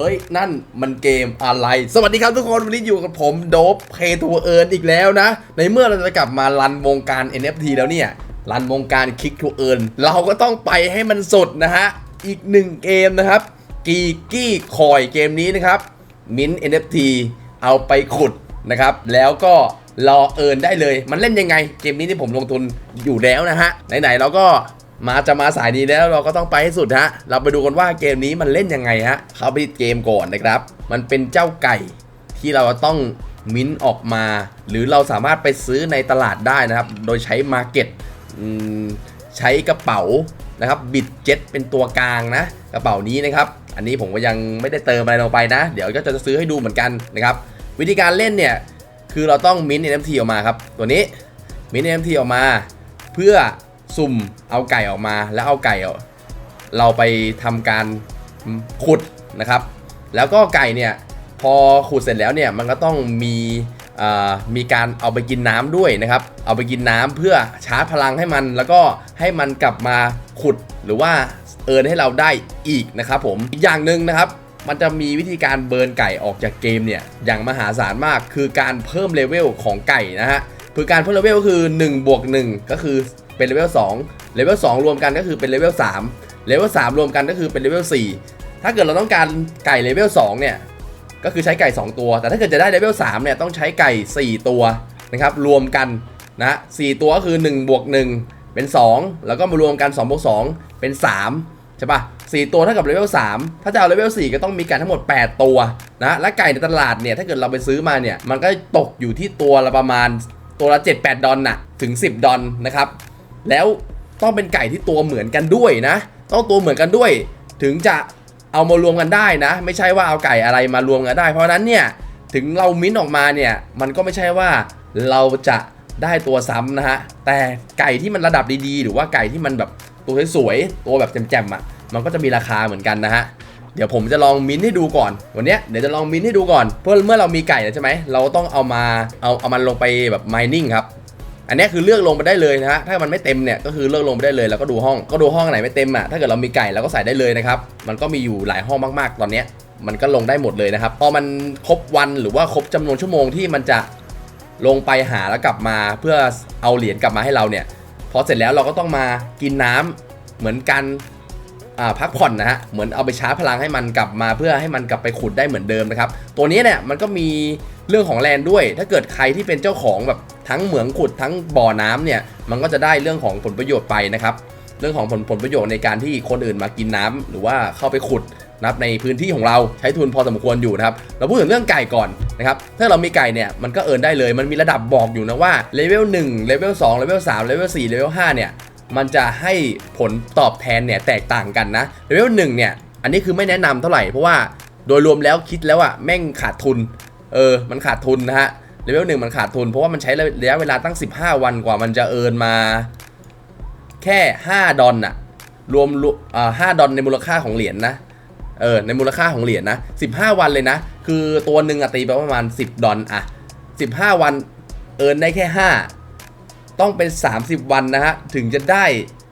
เฮ้ย นั่นมันเกมอะไร สวัสดีครับทุกคนวันนี้อยู่กับผมโดบเพทูเอิร์นอีกแล้วนะ ในเมื่อเราจะกลับมารันวงการ NFT แล้วเนี่ย รันวงการคลิกทูเอิร์นเราก็ต้องไปให้มันสุดนะฮะ อีกหนึ่งเกมนะครับ กีกี้คอยเกมนี้นะครับ มิน NFT เอาไปขุดนะครับ แล้วก็รอเอิร์นได้เลย มันเล่นยังไง เกมนี้ที่ผมลงทุนอยู่แล้วนะฮะ ไหนๆเราก็ มาจะมาสายดีแล้วเราก็ต้องไปให้สุดฮะ เราไปดูกันว่าเกมนี้มันเล่นยังไงฮะ เข้าไปเกมก่อนนะครับ มันเป็นเจ้าไก่ที่เราต้องมิ้นท์ออกมา หรือเราสามารถไปซื้อในตลาดได้นะครับ โดยใช้มาร์เก็ตใช้กระเป๋านะครับบิดเจ็ตเป็นตัวกลางนะ กระเป๋านี้นะครับ อันนี้ผมก็ยังไม่ได้เติมอะไรลงไปนะ เดี๋ยวก็จะซื้อให้ดูเหมือนกันนะครับ วิธีการเล่นเนี่ยคือเราต้องมิ้นท์ NFT ออกมาครับ ตัวนี้มิ้นท์ NFT ออกมา เพื่อ สุ่มเอาไก่ออกมา แล้วเอาไก่เราไปทำการขุดนะครับ แล้วก็ไก่เนี่ยพอขุดเสร็จแล้วเนี่ยมันก็ต้องมีมีการเอาไปกินน้ำด้วยนะครับ เอาไปกินน้ำเพื่อชาร์จพลังให้มัน แล้วก็ให้มันกลับมาขุดหรือว่าเอิร์นให้เราได้อีกนะครับผมอีกอย่างหนึ่งนะครับมันจะมีวิธีการเบิร์นไก่ออกจากเกมเนี่ยอย่างมหาศาลมากคือการเพิ่มเลเวลของไก่นะฮะคือการเพิ่มเลเวลก็คือ1บวก1ก็คือ เป็นเลเวล2เลเวล2รวมกันก็คือเป็นเลเวล3เลเวล3รวมกันก็คือเป็นเลเวล4ถ้าเกิดเราต้องการไก่เลเวล2เนี่ยก็คือใช้ไก่ 2 ตัว แต่ถ้าเกิดจะได้เลเวล3เนี่ยต้องใช้ไก่ 4 ตัวนะครับรวมกันนะ4ตัวก็คือ1บวก1เป็น 2 แล้วก็มารวมกัน2บวก2เป็น 3 ใช่ปะสี่ตัวเท่ากับเลเวล3ถ้าจะเอาเลเวล4ก็ต้องมีไก่ทั้งหมด 8 ตัวนะและไก่ในตลาดเนี่ยถ้าเกิดเราไปซื้อมาเนี่ยมันก็ตกอยู่ที่ตัวละประมาณตัวละ 7-8 ดอลน่ะถึง 10 ดอลนะครับ แล้วต้องเป็นไก่ที่ตัวเหมือนกันด้วยนะ ต้องตัวเหมือนกันด้วย ถึงจะเอามารวมกันได้นะ ไม่ใช่ว่าเอาไก่อะไรมารวมกันได้ เพราะนั้นเนี่ยถึงเรามิ้นท์ออกมาเนี่ยมันก็ไม่ใช่ว่าเราจะได้ตัวซ้ำนะฮะแต่ไก่ที่มันระดับดีๆ หรือว่าไก่ที่มันแบบตัวสวยๆตัวแบบแจ่มๆอะมันก็จะมีราคาเหมือนกันนะฮะเดี๋ยวผมจะลองมิ้นท์ให้ดูก่อนวันเนี้ยเดี๋ยวจะลองมิ้นท์ให้ดูก่อน เพื่อเมื่อเรามีไก่แล้วใช่ไหมเราต้องเอามาเอาเอามันลงไปแบบ mining ครับ อันนี้คือเลือกลงไปได้เลยนะฮะถ้ามันไม่เต็มเนี่ยก็คือเลือกลงไปได้เลยแล้วก็ดูห้องก็ดูห้องไหนไม่เต็มอะถ้าเกิดเรามีไก่เราก็ใส่ได้เลยนะครับมันก็มีอยู่หลายห้องมากๆ ตอนเนี้ยมันก็ลงได้หมดเลยนะครับพอมันครบวันหรือว่าครบจำนวนชั่วโมงที่มันจะลงไปหาแล้วกลับมาเพื่อเอาเหรียญกลับมาให้เราเนี่ยพอเสร็จแล้วเราก็ต้องมากินน้ำเหมือนกันพักผ่อนนะฮะเหมือนเอาไปชาร์จพลังให้มันกลับมาเพื่อให้มันกลับไปขุดได้เหมือนเดิมนะครับตัวนี้เนี่ยมันก็มี เรื่องของแลนด้วย ถ้าเกิดใครที่เป็นเจ้าของแบบทั้งเหมืองขุดทั้งบ่อน้ำเนี่ย มันก็จะได้เรื่องของผลประโยชน์ไปนะครับ เรื่องของผลผลประโยชน์ในการที่คนอื่นมากินน้ำหรือว่าเข้าไปขุดนะครับในพื้นที่ของเราใช้ทุนพอสมควรอยู่นะครับ เราพูดถึงเรื่องไก่ก่อนนะครับ ถ้าเรามีไก่เนี่ยมันก็เอินได้เลย มันมีระดับบอกอยู่นะว่าเลเวล1เลเวล2เลเวล3เลเวล4เลเวล5เนี่ยมันจะให้ผลตอบแทนเนี่ยแตกต่างกันนะเลเวลหนึ่งเนี่ยอันนี้คือไม่แนะนำเท่าไหร่เพราะว่าโดยรวมแล้วคิดแล้วอะแม่งขาดทุน เออ มันขาดทุนนะฮะเลเวลหนึ่งมันขาดทุน เพราะว่ามันใช้ระยะเวลาตั้ง 15 วันกว่ามันจะเอินมา แค่ 5 ดอลน่ะรวมรวมอ่าดอลในมูลค่าของเหรียญนะเออในมูลค่าของเหรียญนะ 15 วันเลยนะ คือตัวหนึ่งอะตีไปประมาณ 10 ดอลอะ15 วันเอินได้แค่ 5 ต้องเป็น 30 วันนะฮะ ถึงจะได้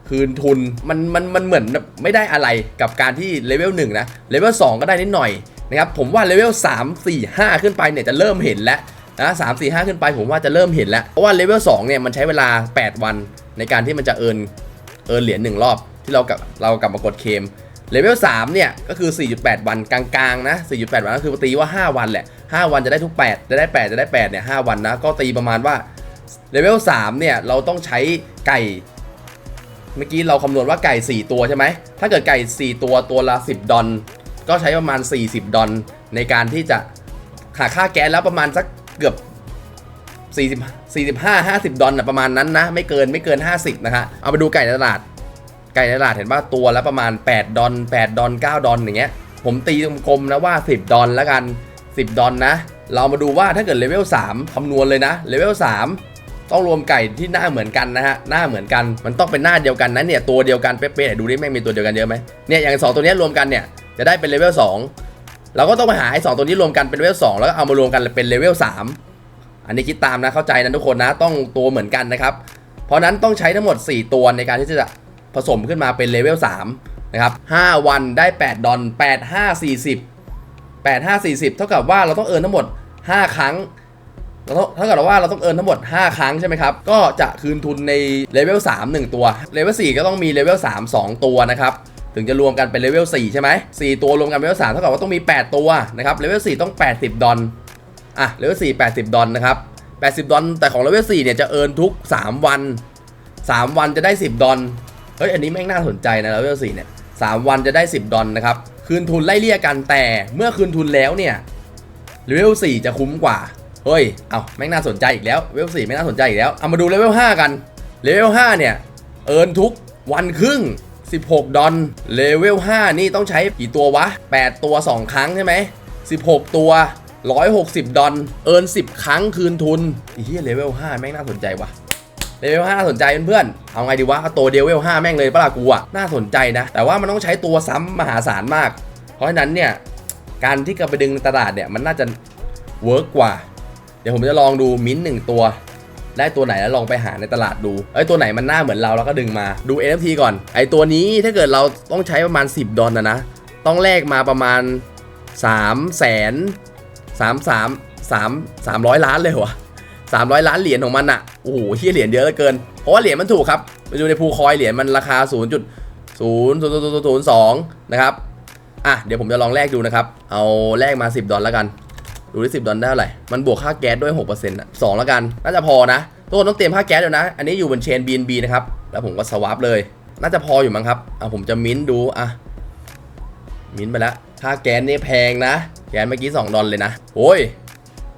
คืนทุนมันมันมันเหมือนไม่ได้อะไรกับการที่เลเวล1นะเลเวล2ก็ได้นิดหน่อย นะครับผมว่าเลเวล3 4 5 ขึ้นไปเนี่ยจะเริ่มเห็นแล้วนะสามสี่ห้าขึ้นไปผมว่าจะเริ่มเห็นแล้ว เพราะว่าเลเวล2เนี่ยมันใช้เวลา 8 วันในการที่มันจะเอินเอินเหรียญหนึ่งรอบที่เรากับเรากลับมากดเคมเลเวล3เนี่ยก็คือ 4.8 วันกลางๆนะ 4.8 วันก็คือตีว่า 5 วันแหละ 5 วันจะได้ทุก 8 จะได้ 8 จะได้8เนี่ย5วันนะ ก็ตีประมาณว่าเลเวล3เนี่ยเราต้องใช้ไก่ เมื่อกี้เราคำนวณว่าไก่ 4 ตัวใช่ไหมถ้าเกิดไก่ 4 ตัวตัวละ 10 ดอล ก็ใช้ประมาณ 40 ดอลในการที่จะหาค่าแก๊สแล้วประมาณสักเกือบ40 45 50 ดอลนะประมาณนั้นนะ ไม่เกินไม่เกิน 50 นะฮะเอาไปดูไก่ในตลาด ไก่ในตลาดเห็นว่าตัวละประมาณ 8 ดอล8ดอล9ดอลอย่างเงี้ย ผมตีกลมๆนะว่า 10 ดอลแล้วกัน 10 ดอลนะ เรามาดูว่าถ้าเกิดเลเวล3คำนวณเลยนะเลเวล3 ต้องรวมไก่ที่หน้าเหมือนกันนะฮะหน้าเหมือนกันมันต้องเป็นหน้าเดียวกันนะเนี่ยตัวเดียวกันเป๊ะๆดูดิแม่งมีตัวเดียวกันเยอะไหมเนี่ยอย่างสองตัวนี้รวมกันเนี่ยจะได้เป็นเลเวล2เราก็ต้องไปหาไอ้สองตัวนี้รวมกันเป็นเลเวล2แล้วก็เอามารวมกันเป็นเลเวล3อันนี้คิดตามนะเข้าใจนะทุกคนนะต้องตัวเหมือนกันนะครับเพราะนั้นต้องใช้ทั้งหมด 4 ตัวในการที่จะผสมขึ้นมาเป็นเลเวล3นะครับ5วันได้ 8 ดอล8 5 40 8 5 40 เท่ากับว่าเราต้องเอิร์นทั้งหมด 5 ครั้ง เราต้องเกับว่าเราต้องเอินทั้งหมด 5 ครั้งใช่ไหมครับ ก็จะคืนทุนในเลเวล3 1 ตัว เลเวล4ก็ต้องมีเลเวล3 2 ตัวนะครับ ถึงจะรวมกันเป็นเลเวล4ใช่ไหม4ตัวรวมกันเป็นเลเวล3เท่ากับว่าต้องมี 8 ตัวนะครับเลเวล4ต้อง 80 ดอลอะเลเวล4 80 ดอลนะครับ80 ดอลแต่ของเลเวล4เนี่ยจะเอินทุก 3 วัน 3 วันจะได้ 10 ดอลเฮ้ย อันนี้แม่งน่าสนใจนะเลเวล4เนี่ยสามวันจะได้ 10 ดอลนะครับ คืนทุนไล่เลี่ยกันแต่เมื่อคืนทุนแล้วเนี่ยเลเวล4จะคุ้มกว่า เฮ้ย เอาแม่งน่าสนใจอีกแล้ว เลเวล4ไม่น่าสนใจอีกแล้ว เอามาดูเลเวล5กัน เลเวล5เนี่ย เอิร์นทุกวันครึ่ง 16 ดอลเลเวล5นี่ต้องใช้กี่ตัววะ 8 ตัว 2 ครั้งใช่ไหม 16 ตัว 160 ดอลเอิร์น10 ครั้งคืนทุนอ้เหี้ยเลเวล5แม่งน่าสนใจวะเลเวล5น่าสนใจเพื่อนๆ เอาไงดีวะเอาตัวเดียวเลเวล5แม่งเลยปะล่ะกูอะน่าสนใจนะ แต่ว่ามันต้องใช้ตัวซ้ำมหาศาลมาก เพราะฉะนั้นเนี่ย การที่กลับไปดึงตลาดเนี่ยมันน่าจะเวิร์กกว่า ดี๋ยวผมจะลองดูมิ้นท์หนึ่งตัว ได้ตัวไหนแล้วลองไปหาในตลาดดูไอ้ตัวไหนมันหน้าเหมือนเราแล้วก็ดึงมาดู NFT ก่อน ไอ้ตัวนี้ถ้าเกิดเราต้องใช้ประมาณ 10 ดอลนะนะ ต้องแลกมาประมาณ3แสน3 3 3 300 ล้านเลยเหรอวะ300 ล้านเหรียญของมันอะโอ้โหเฮียเหรียญเยอะเหลือเกิน เพราะว่าเหรียญมันถูกครับไปดูในภูคอยเหรียญมันราคา 0 0 0 0 0 2 นะครับ อะ เดี๋ยวผมจะลองแลกดูนะครับ เอาแลกมา 10 ดอลแล้วกัน ดูที่10ดอลได้เท่าไหร่มันบวกค่าแก๊สด้วย6%อะ2แล้วกัน น่าจะพอนะทุกคนต้องเตรียมค่าแก๊สเดียวนะ อันนี้อยู่บนเชน BNB นะครับ แล้วผมก็สวาปเลย น่าจะพออยู่มั้งครับ อะผมจะมิ้นดู อะ มิ้นไปแล้ว ค่าแก๊สนี่แพงนะ แก๊สเมื่อกี้2ดอลเลยนะโอ้ย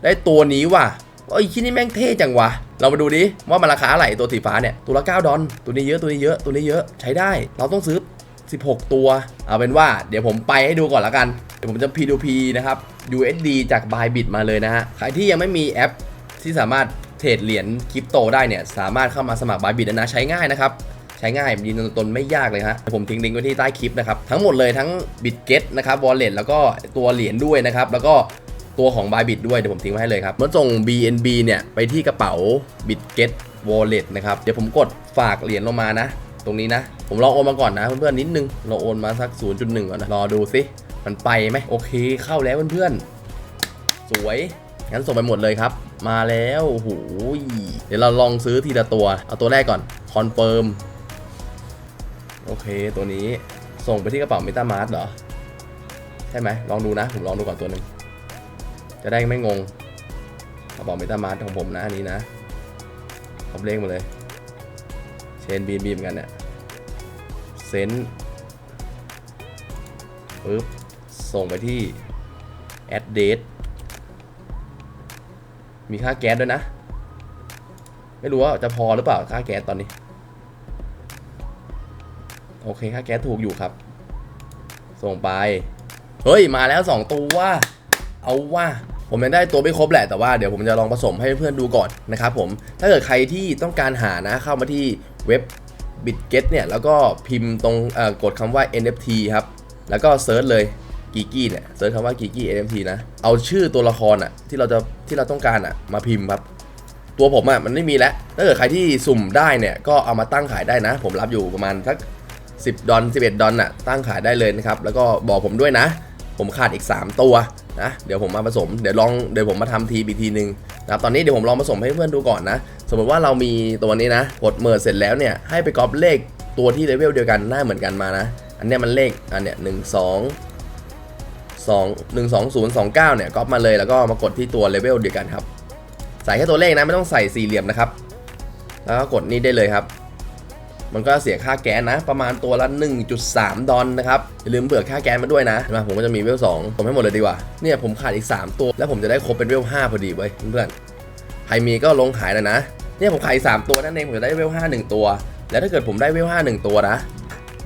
ได้ตัวนี้ว่ะเอ้ยชิ้นนี้แม่งเท่จังวะ เรามาดูดิว่ามันราคาอะไรตัวสีฟ้าเนี่ย ตัวละ9ดอลตัวนี้เยอะตัวนี้เยอะตัวนี้เยอะใช้ได้ เราต้องซื้อ 16 ตัว เอาเป็นว่า เดี๋ยวผมไปให้ดูก่อนละกัน เดี๋ยวผมจะ P2P นะครับ USD จาก Bybit มาเลยนะฮะ ใครที่ยังไม่มีแอปที่สามารถเทรดเหรียญคริปโตได้เนี่ย สามารถเข้ามาสมัคร Bybit นะ ใช้ง่ายนะครับ ใช้ง่ายยืนยันตัวตนไม่ยากเลยฮะเดี๋ยวผมทิ้งลิงก์ไว้ที่ใต้คลิปนะครับ ทั้งหมดเลยทั้ง BitGet นะครับ Wallet แล้วก็ตัวเหรียญด้วยนะครับ แล้วก็ตัวของ Bybit ด้วย เดี๋ยวผมทิ้งไว้ให้เลยครับเมื่อส่ง BNB เนี่ยไปที่กระเป๋า BitGet Wallet นะครับ เดี๋ยวผมกดฝากเหรียญลงมานะ ตรงนี้นะ ผมลองโอนมาก่อนนะเพื่อนๆนิดนึง เราโอนมาสัก 0.1 ก่อนนะ รอดูสิ มันไปไหมโอเคเข้าแล้วเพื่อนๆ สวยงั้นส่งไปหมดเลยครับ มาแล้วโอ้โหเดี๋ยวเราลองซื้อทีละตัว เอาตัวแรกก่อนคอนเฟิร์มโอเคตัวนี้ส่งไปที่กระเป๋า MetaMask เหรอ ใช่ไหมลองดูนะ ผมลองดูก่อนตัวหนึ่งจะได้ไม่งงกระเป๋า MetaMask ของผมนะอันนี้นะครบเลขมาเลย เชนบีบีเหมือนกันเนี่ยเซนปึ๊บ ส่งไปที่แอดเดทมีค่าแก๊สด้วยนะ ไม่รู้ว่าจะพอหรือเปล่าค่าแก๊สตอนนี้ โอเคค่าแก๊สถูกอยู่ครับ ส่งไป เฮ้ย มาแล้ว 2 ตัวว่า เอาว่าผมยังได้ตัวไม่ครบแหละแต่ว่าเดี๋ยวผมจะลองผสมให้เพื่อนดูก่อนนะครับผม ถ้าเกิดใครที่ต้องการหานะเข้ามาที่เว็บ BitGet เนี่ยแล้วก็พิมพ์ตรงกดคำว่า NFT ครับ แล้วก็เซิร์ชเลย กีกี้เนี่ยเซิร์ชคำว่ากีกี้ NFT นะ เอาชื่อตัวละครอะที่เราจะที่เราต้องการอะมาพิมพ์ครับ ตัวผมอะมันไม่มีแล้วถ้าเกิดใครที่สุ่มได้เนี่ย ก็เอามาตั้งขายได้นะ ผมรับอยู่ประมาณสัก 10 ดอล11 ดอลน่ะตั้งขายได้เลยนะครับ แล้วก็บอกผมด้วยนะ ผมขาดอีก 3 ตัวนะเดี๋ยวผมมาผสมเดี๋ยวลองเดี๋ยวผมมาทำทีอีกทีนึงนะครับตอนนี้เดี๋ยวผมลองผสมให้เพื่อนดูก่อนนะ สมมติว่าเรามีตัวนี้นะกดเมิร์เสร็จแล้วเนี่ยให้ไปก๊อปเลขตัวที่เลเวลเดียวกันหน้าเหมือนกันมานะ อันเนี้ยมันเลขอันเนี้ยหนึ่งสอง สองหนึ่งสองศูนย์สองเก้าเนี่ยก๊อปมาเลยแล้วก็มากดที่ตัวเลเวลเดียวกันครับ ใส่แค่ตัวเลขนะไม่ต้องใส่สี่เหลี่ยมนะครับ แล้วก็กดนี่ได้เลยครับ มันก็เสียค่าแก๊สนะ ประมาณตัวละ 1.3 ดอลนะครับอย่าลืมเบื่อค่าแก๊สมาด้วยนะเห็นไหมผมก็จะมีเวล2ผมให้หมดเลยดีกว่าเนี่ยผมขาดอีก 3 ตัว แล้วผมจะได้ครบเป็นเวล5พอดีเว้ยเพื่อนๆใครมีก็ลงขายเลยนะเนี่ยผมขายอีก3ตัวนั่นเองผมจะได้เวล5 1ตัว แล้วถ้าเกิดผมได้เวล5 1ตัวนะ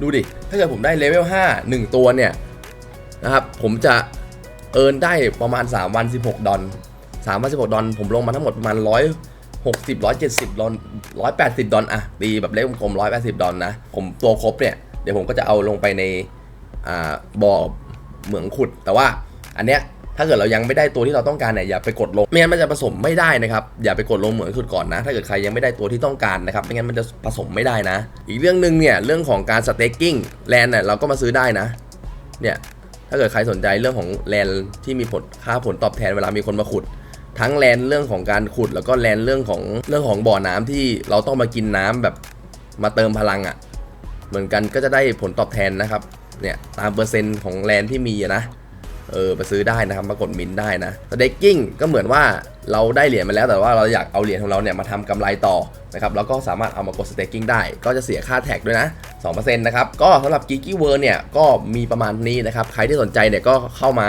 ดูดิ ถ้าเกิดผมได้เลเวล5 1ตัวเนี่ย นะครับผมจะเอิร์นได้ประมาณ 3 วัน 16 ดอล3วัน 16 ดอลผมลงมาทั้งหมดประมาณ 100 60 170ดอล180 ดอลอะตีแบบเลขกลมๆ180 ดอลนะ ผมตัวครบเนี่ย เดี๋ยวผมก็จะเอาลงไปในอ่าบ่อเหมืองขุด แต่ว่าอันเนี้ยถ้าเกิดเรายังไม่ได้ตัวที่เราต้องการเนี่ยอย่าไปกดลง ไม่งั้นมันจะผสมไม่ได้นะครับอย่าไปกดลงเหมืองขุดก่อนนะ ถ้าเกิดใครยังไม่ได้ตัวที่ต้องการนะครับไม่งั้นมันจะผสมไม่ได้นะ อีกเรื่องหนึ่งเนี่ยเรื่องของการสเต็กกิ้งแลนด์เนี่ยเราก็มาซื้อได้นะ เนี่ย ถ้าเกิดใครสนใจเรื่องของแลนที่มีผลค่าผลตอบแทนเวลามีคนมาขุด ทั้งแลนเรื่องของการขุด แล้วก็แลนเรื่องของเรื่องของบ่อน้ำที่เราต้องมากินน้ำแบบมาเติมพลังอะ่ะ เหมือนกันก็จะได้ผลตอบแทนนะครับเนี่ยตามเปอร์เซ็นต์ของแลนที่มีนะเออไปซื้อได้นะครับมากดมินได้นะสเต็กกิ้งก็เหมือนว่าเราได้เหรียญมาแล้วแต่ว่าเราอยากเอาเหรียญของเราเนี่ยมาทำกำไรต่อนะครับแล้วก็สามารถเอามากดสเต็กกิ้งได้ ก็จะเสียค่าแท็กด้วยนะ 2%นะครับ ก็สำหรับ g ิ g กี้เวิร์เนี่ยก็มีประมาณนี้นะครับ ใครที่สนใจเนี่ยก็เข้ามา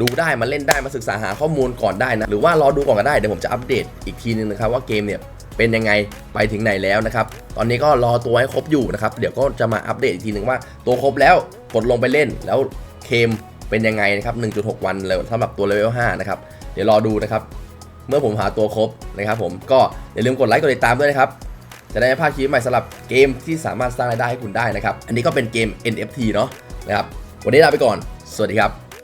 ดูได้มาเล่นได้มาศึกษาหาข้อมูลก่อนได้นะ หรือว่ารอดูก่อนก็ได้ เดี๋ยวผมจะอัปเดตอีกทีนึงนะครับ ว่าเกมเนี่ยเป็นยังไงไปถึงไหนแล้วนะครับ ตอนนี้ก็รอตัวให้ครบอยู่นะครับ เดี๋ยวก็จะมาอัปเดตอีกทีนึงว่าตัวครบแล้วกดลงไปเล่นแล้วเคมเป็นยังไงนะครับ 1.6 วันเลยสำหรับตัวเลเวล5นะครับ เดี๋ยวรอดูนะครับ เมื่อผมหาตัวครบนะครับ ผมก็อย่าลืมกดไลค์กดติดตามด้วยนะครับ จะได้ไม่พลาดคลิปใหม่สำหรับเกมที่สามารถสร้างรายได้ให้คุณได้นะครับ อันนี้ก็เป็นเกม NFT เนาะนะครับ วันนี้ลาไปก่อน สวัสดีครับ